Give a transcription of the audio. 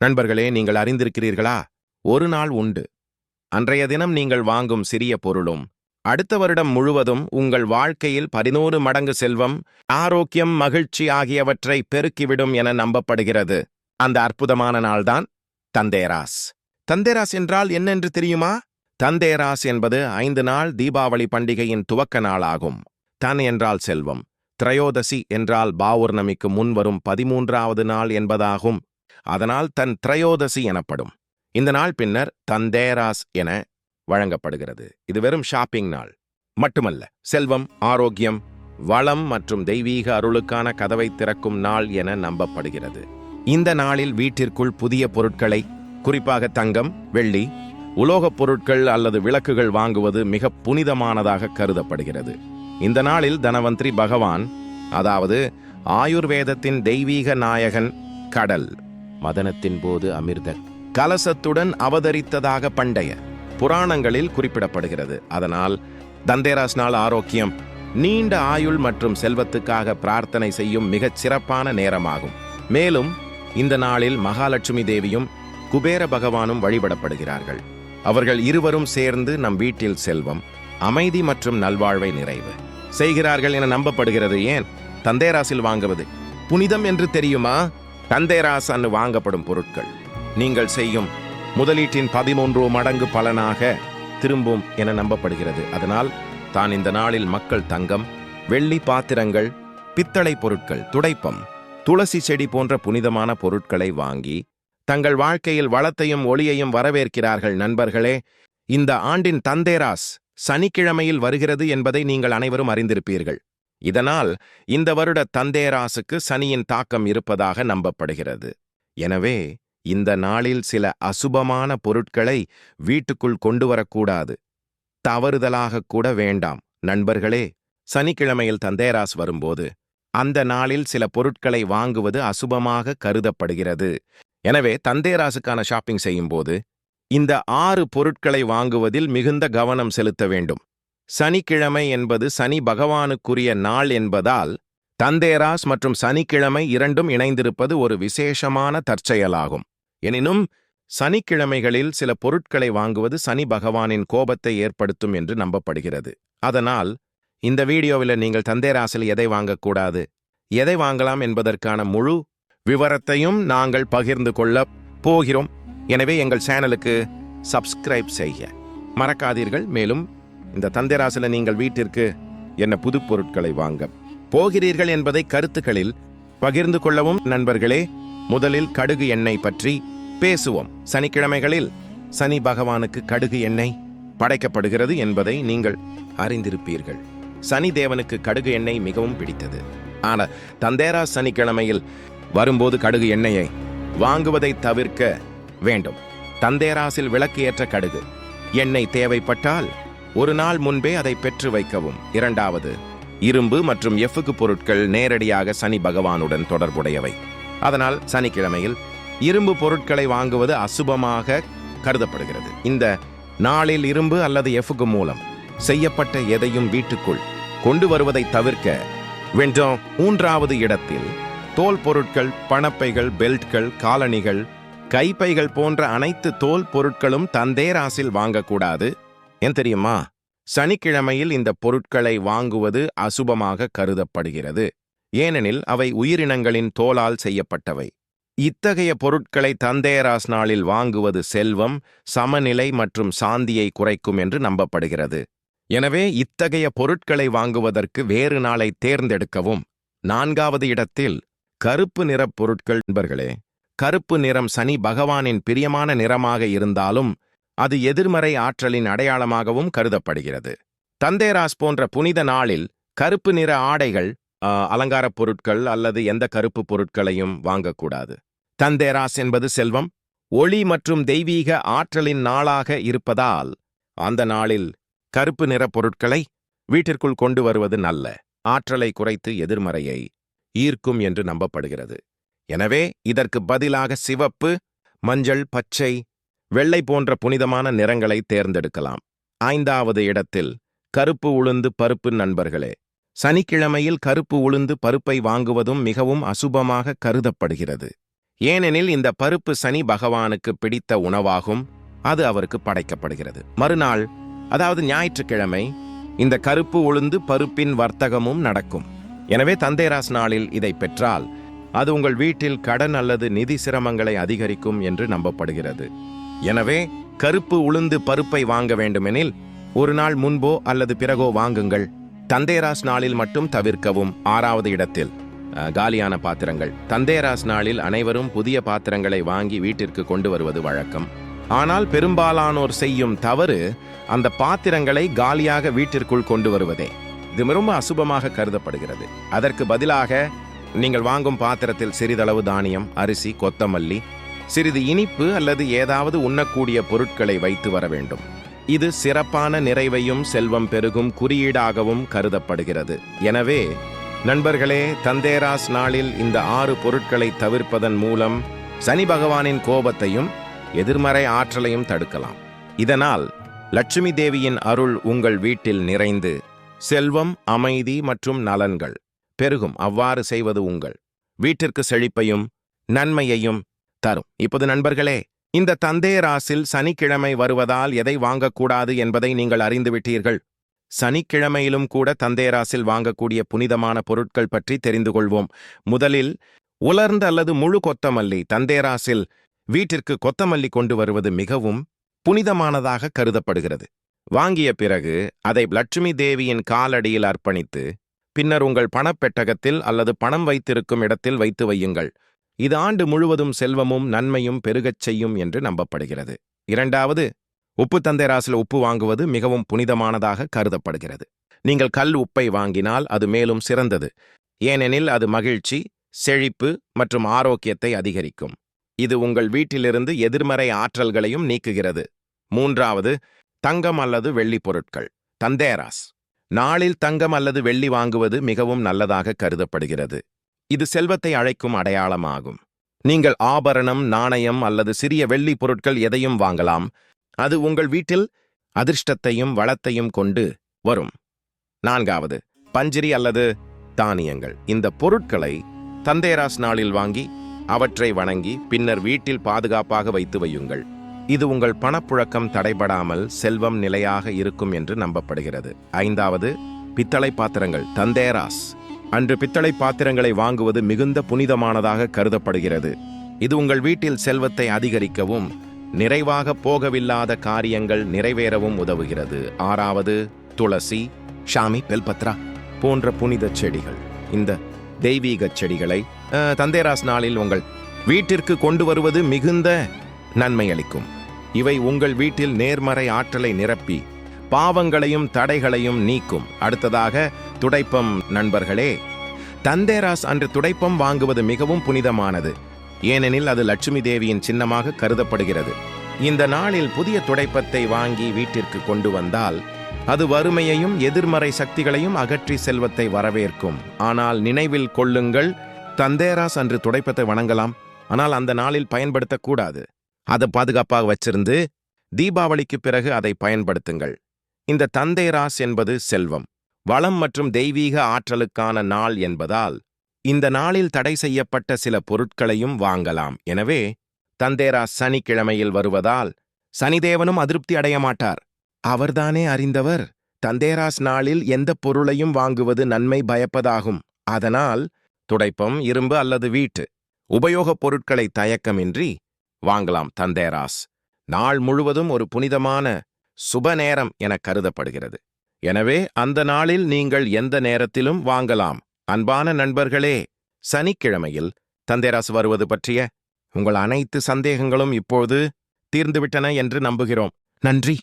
நண்பர்களே நீங்கள் அறிந்திருக்கிறீர்களா? ஒரு நாள் உண்டு. அன்றைய தினம் நீங்கள் வாங்கும் சிறிய பொருளும் அடுத்த வருடம் முழுவதும் உங்கள் வாழ்க்கையில் பதினோரு மடங்கு செல்வம் ஆரோக்கியம் மகிழ்ச்சி ஆகியவற்றை பெருக்கிவிடும் என நம்பப்படுகிறது. அந்த அற்புதமான நாள்தான் தந்தேராஸ். தந்தேராஸ் என்றால் என்னென்று தெரியுமா? தந்தேராஸ் என்பது ஐந்து நாள் தீபாவளி பண்டிகையின் துவக்க நாளாகும். தன் என்றால் செல்வம் திரையோதசி என்றால் பாவூர்ணமிக்கு முன்வரும் பதிமூன்றாவது நாள் என்பதாகும். அதனால் தன் திரையோதசி எனப்படும். இந்த நாள் பின்னர் தந்தேராஸ் என வழங்கப்படுகிறது. இது வெறும் ஷாப்பிங் நாள். மட்டுமல்ல செல்வம் ஆரோக்கியம் வளம் மற்றும் தெய்வீக அருளுக்கான கதவை திறக்கும் நாள் என நம்பப்படுகிறது. இந்த நாளில் வீட்டிற்குள் புதிய பொருட்களை குறிப்பாக தங்கம் வெள்ளி உலோகப் பொருட்கள் அல்லது விளக்குகள் வாங்குவது மிக புனிதமானதாக கருதப்படுகிறது. இந்த நாளில் தனவந்திரி பகவான் அதாவது ஆயுர்வேதத்தின் தெய்வீக நாயகன் கடல் மதனத்தின் போது அமிர்த கலசத்துடன் அவதரித்ததாக பண்டைய. புராணங்களில் குறிப்பிடப்படுகிறது. அதனால் தந்தேராஸ் நாள் ஆரோக்கியம் நீண்ட ஆயுள் மற்றும் செல்வத்துக்காக பிரார்த்தனை செய்யும் மிகச் சிறப்பான நேரமாகும். மேலும் இந்த நாளில் மகாலட்சுமி தேவியும் குபேர பகவானும் வழிபடப்படுகிறார்கள். அவர்கள் இருவரும் சேர்ந்து நம் வீட்டில் செல்வம் அமைதி மற்றும் நல்வாழ்வை நிறைவு. செய்கிறார்கள் என நம்பப்படுகிறது ஏன்? தந்தேராசில் வாங்குவது. புனிதம் என்று தெரியுமா? தந்தேராஸ் வாங்கப்படும் பொருட்கள். நீங்கள் செய்யும் முதலீட்டின் பதிமூன்று மடங்கு பலனாக திரும்பும் என நம்பப்படுகிறது. அதனால் தான் இந்த நாளில் மக்கள் தங்கம் வெள்ளி பாத்திரங்கள் பித்தளை பொருட்கள் துடைப்பம் துளசி செடி போன்ற புனிதமான பொருட்களை வாங்கி தங்கள் வாழ்க்கையில் வளத்தையும் ஒளியையும் வரவேற்கிறார்கள் நண்பர்களே. இந்த ஆண்டின் தந்தேராஸ் சனிக்கிழமையில் வருகிறது என்பதை நீங்கள் அனைவரும் அறிந்திருப்பீர்கள். இதனால் இந்த வருட தந்தேராசுக்கு சனியின் தாக்கம் இருப்பதாக நம்பப்படுகிறது. எனவே இந்த நாளில் சில அசுபமான பொருட்களை வீட்டுக்குள் கொண்டு வரக்கூடாது. தவறுதலாக கூட வேண்டாம். நண்பர்களே சனிக்கிழமையில் தந்தேராஸ் வரும்போது அந்த நாளில் சில பொருட்களை வாங்குவது அசுபமாக கருதப்படுகிறது. எனவே தந்தேராசுக்கான ஷாப்பிங் செய்யும்போது இந்த ஆறு பொருட்களை வாங்குவதில் மிகுந்த கவனம் செலுத்த வேண்டும். சனிக்கிழமை என்பது சனி பகவானுக்குரிய நாள் என்பதால் தந்தேராஸ் மற்றும் சனிக்கிழமை இரண்டும் இணைந்திருப்பது ஒரு விசேஷமான தற்செயலாகும். எனினும் சனிக்கிழமைகளில் சில பொருட்களை வாங்குவது சனி பகவானின் கோபத்தை ஏற்படுத்தும் என்று நம்பப்படுகிறது. அதனால் இந்த வீடியோவில் நீங்கள் தந்தேராசில் எதை வாங்கக்கூடாது எதை வாங்கலாம் என்பதற்கான முழு விவரத்தையும் நாங்கள் பகிர்ந்து கொள்ளப் போகிறோம். எனவே எங்கள் சேனலுக்கு சப்ஸ்கிரைப் செய்ய மறக்காதீர்கள். மேலும் இந்த தந்தேராசில் நீங்கள் வீட்டிற்கு என்ன புது பொருட்களை வாங்க. போகிறீர்கள் என்பதை கருத்துக்களில் பகிர்ந்து கொள்ளவும் நண்பர்களே. முதலில் கடுகு எண்ணெய் பற்றி பேசுவோம். சனிக்கிழமைகளில் சனி பகவானுக்கு கடுகு எண்ணெய் படைக்கப்படுகிறது என்பதை நீங்கள் அறிந்திருப்பீர்கள். சனி தேவனுக்கு கடுகு எண்ணெய் மிகவும் பிடித்தது. ஆனால் தந்தேரா சனிக்கிழமையில் வரும்போது கடுகு எண்ணெயை வாங்குவதை தவிர்க்க வேண்டும். தந்தேராசில் விளக்கு ஏற்ற கடுகு. எண்ணெய் தேவைப்பட்டால் ஒரு நாள் முன்பே அதை பெற்று வைக்கவும். இரண்டாவது இரும்பு மற்றும் எஃகுக்கு பொருட்கள் நேரடியாக சனி பகவானுடன் தொடர்புடையவை. அதனால் சனிக்கிழமையில் இரும்பு பொருட்களை வாங்குவது அசுபமாக கருதப்படுகிறது. இந்த நாளில் இரும்பு அல்லது எஃகுக்கு மூலம் செய்யப்பட்ட எதையும் வீட்டுக்குள் கொண்டு வருவதை தவிர்க்க வேண்டும் மூன்றாவது இடத்தில் தோல் பொருட்கள் பணப்பைகள் பெல்ட்கள் காலணிகள் கைப்பைகள் போன்ற அனைத்து தோல் பொருட்களும் தந்தேராசில் வாங்கக்கூடாது. ஏன் தெரியுமா? சனிக்கிழமையில் இந்த பொருட்களை வாங்குவது அசுபமாக கருதப்படுகிறது. ஏனெனில் அவை உயிரினங்களின் தோலால் செய்யப்பட்டவை. இத்தகைய பொருட்களை தந்தேராஸ் நாளில் வாங்குவது செல்வம் சமநிலை மற்றும் சாந்தியை குறைக்கும் என்று நம்பப்படுகிறது. எனவே இத்தகைய பொருட்களை வாங்குவதற்கு வேறு நாளை தேர்ந்தெடுக்கவும். நான்காவது இடத்தில் கருப்பு நிறப் பொருட்கள் நண்பர்களே கருப்பு நிறம் சனி பகவானின் பிரியமான நிறமாக இருந்தாலும் அது எதிர்மறை ஆற்றலின் அடையாளமாகவும் கருதப்படுகிறது. தந்தேராஸ் போன்ற புனித நாளில் கருப்பு நிற ஆடைகள் அலங்காரப் பொருட்கள் அல்லது எந்த கருப்பு பொருட்களையும் வாங்கக்கூடாது. தந்தேராஸ் என்பது செல்வம். ஒளி மற்றும் தெய்வீக ஆற்றலின் நாளாக இருப்பதால் அந்த நாளில் கருப்பு நிற பொருட்களை வீட்டிற்குள் கொண்டு வருவது நல்ல. ஆற்றலை குறைத்து எதிர்மறையை ஈர்க்கும் என்று நம்பப்படுகிறது. எனவே இதற்கு பதிலாக சிவப்பு மஞ்சள் பச்சை வெள்ளை போன்ற புனிதமான நிறங்களை தேர்ந்தெடுக்கலாம். ஐந்தாவது இடத்தில் கருப்பு உளுந்து பருப்பு நண்பர்களே. சனிக்கிழமையில் கருப்பு உளுந்து பருப்பை வாங்குவதும் மிகவும் அசுபமாக கருதப்படுகிறது. ஏனெனில் இந்த பருப்பு சனி பகவானுக்கு பிடித்த உணவாகும் அது அவருக்கு படைக்கப்படுகிறது. மறுநாள் அதாவது ஞாயிற்றுக்கிழமை இந்த கருப்பு உளுந்து பருப்பின் வர்த்தகமும் நடக்கும். எனவே தந்தேராஸ் நாளில் இதை பெற்றால் அது உங்கள் வீட்டில் கடன் அல்லது நிதி சிரமங்களை அதிகரிக்கும் என்று நம்பப்படுகிறது. எனவே கருப்பு உளுந்து பருப்பை வாங்க வேண்டுமெனில் ஒரு நாள் முன்போ அல்லது பிறகோ வாங்குங்கள். தந்தேராஸ் நாளில் மட்டும் தவிர்க்கவும். ஆறாவது இடத்தில் காலியான பாத்திரங்கள். தந்தேராஸ் நாளில் அனைவரும் புதிய பாத்திரங்களை வாங்கி வீட்டிற்கு கொண்டு வருவது வழக்கம். ஆனால் பெரும்பாலானோர் செய்யும் தவறு அந்த பாத்திரங்களை காலியாக வீட்டிற்குள் கொண்டு வருவதே. இது ரொம்ப அசுபமாக கருதப்படுகிறது. அதற்கு பதிலாக நீங்கள் வாங்கும் பாத்திரத்தில் சிறிதளவு தானியம் அரிசி கொத்தமல்லி சிறிது இனிப்பு அல்லது ஏதாவது உண்ணக்கூடிய பொருட்களை வைத்து வர வேண்டும். இது சிறப்பான நிறைவையும் செல்வம் பெருகும் குறியீடாகவும் கருதப்படுகிறது. எனவே நண்பர்களே தந்தேராஸ் நாளில் இந்த ஆறு பொருட்களை தவிர்ப்பதன் மூலம் சனி பகவானின் கோபத்தையும் எதிர்மறை ஆற்றலையும் தடுக்கலாம். இதனால் லட்சுமி தேவியின் அருள் உங்கள் வீட்டில் நிறைந்து செல்வம் அமைதி மற்றும் நலன்கள் பெருகும். அவ்வாறு செய்வது உங்கள் வீட்டிற்கு செழிப்பையும் நன்மையையும் தரும். இப்போது நண்பர்களே இந்த தந்தேராசில் சனிக்கிழமை வருவதால் எதை வாங்கக்கூடாது என்பதை நீங்கள் அறிந்துவிட்டீர்கள் சனிக்கிழமையிலும் கூட தந்தேராசில் வாங்கக்கூடிய புனிதமான பொருட்கள் பற்றி தெரிந்து கொள்வோம். முதலில் உலர்ந்த அல்லது முழு கொத்தமல்லி தந்தேராசில் வீட்டிற்கு கொத்தமல்லி கொண்டு வருவது மிகவும் புனிதமானதாக கருதப்படுகிறது. வாங்கிய பிறகு அதை லட்சுமி தேவியின் காலடியில் அர்ப்பணித்து பின்னர் உங்கள் பணப்பெட்டகத்தில் அல்லது பணம் வைத்திருக்கும் இடத்தில் வைத்து வையுங்கள். இது ஆண்டு முழுவதும் செல்வமும் நன்மையும் பெருகச் செய்யும் என்று நம்பப்படுகிறது. இரண்டாவது உப்பு தந்தேராசில் உப்பு வாங்குவது மிகவும் புனிதமானதாக கருதப்படுகிறது. நீங்கள் கல் உப்பை வாங்கினால் அது மேலும் சிறந்தது. ஏனெனில் அது மகிழ்ச்சி செழிப்பு மற்றும் ஆரோக்கியத்தை அதிகரிக்கும். இது உங்கள் வீட்டிலிருந்து எதிர்மறை ஆற்றல்களையும் நீக்குகிறது. மூன்றாவது தங்கம் அல்லது வெள்ளி பொருட்கள் தந்தேராஸ் நாளில் தங்கம் அல்லது வெள்ளி வாங்குவது மிகவும் நல்லதாக கருதப்படுகிறது. இது செல்வத்தை அழைக்கும் அடையாளமாகும். நீங்கள் ஆபரணம் நாணயம் அல்லது சிறிய வெள்ளி பொருட்கள் எதையும் வாங்கலாம். அது உங்கள் வீட்டில் அதிர்ஷ்டத்தையும் வளத்தையும் கொண்டு வரும். நான்காவது பஞ்சிரி அல்லது தானியங்கள். இந்த பொருட்களை தந்தேராஸ் நாளில் வாங்கி அவற்றை வணங்கி பின்னர் வீட்டில் பாதுகாப்பாக வைத்து வையுங்கள். இது உங்கள் பணப்புழக்கம் தடைபடாமல் செல்வம் நிலையாக இருக்கும் என்று நம்பப்படுகிறது. ஐந்தாவது பித்தளை பாத்திரங்கள் தந்தேராஸ். அன்று பித்தளை பாத்திரங்களை வாங்குவது மிகுந்த புனிதமானதாக கருதப்படுகிறது. இது உங்கள் வீட்டில் செல்வத்தை அதிகரிக்கவும் நிறைவாக போகவில்லாத காரியங்கள் நிறைவேறவும் உதவுகிறது. ஆறாவது துளசி ஷாமி பெல்பத்ரா போன்ற புனித செடிகள். இந்த தெய்வீக செடிகளை தந்தேராஸ் நாளில் உங்கள் வீட்டிற்கு கொண்டு வருவது மிகுந்த நன்மை அளிக்கும். இவை உங்கள் வீட்டில் நேர்மறை ஆற்றலை நிரப்பி பாவங்களையும் தடைகளையும் நீக்கும். அடுத்ததாக துடைப்பம் நண்பர்களே. தந்தேராஸ் அன்று துடைப்பம் வாங்குவது மிகவும் புனிதமானது. ஏனெனில் அது லட்சுமி தேவியின் சின்னமாக கருதப்படுகிறது. இந்த நாளில் புதிய துடைப்பத்தை வாங்கி வீட்டிற்கு கொண்டு வந்தால் அது வறுமையையும் எதிர்மறை சக்திகளையும் அகற்றி செல்வத்தை வரவேற்கும். ஆனால் நினைவில் கொள்ளுங்கள் தந்தேராஸ் அன்று துடைப்பத்தை வணங்கலாம். ஆனால் அந்த நாளில் பயன்படுத்தக்கூடாது. அதை பாதுகாப்பாக வச்சிருந்து தீபாவளிக்கு பிறகு அதை பயன்படுத்துங்கள். இந்த தந்தேராஸ் என்பது செல்வம். வளம் மற்றும் தெய்வீக ஆற்றலுக்கான நாள் என்பதால் இந்த நாளில் தடை செய்யப்பட்ட சில பொருட்களையும் வாங்கலாம். எனவே தந்தேராஸ் சனிக்கிழமையில் வருவதால் சனிதேவனும் அதிருப்தி அடைய மாட்டார். அவர்தானே அறிந்தவர்? தந்தேராஸ் நாளில் எந்த பொருளையும் வாங்குவது நன்மை பயப்பதாகும். அதனால் துடைப்பம் இரும்பு அல்லது வீட்டு உபயோகப் பொருட்களை தயக்கமின்றி வாங்கலாம் தந்தேராஸ். நாள் முழுவதும் ஒரு புனிதமான சுப நேரம் என கருதப்படுகிறது. எனவே அந்த நாளில் நீங்கள் எந்த நேரத்திலும் வாங்கலாம். அன்பான நண்பர்களே சனிக்கிழமையில் தந்தேராஸ் வருவது பற்றிய உங்கள் அனைத்து சந்தேகங்களும் இப்போது தீர்ந்துவிட்டன என்று நம்புகிறோம். நன்றி.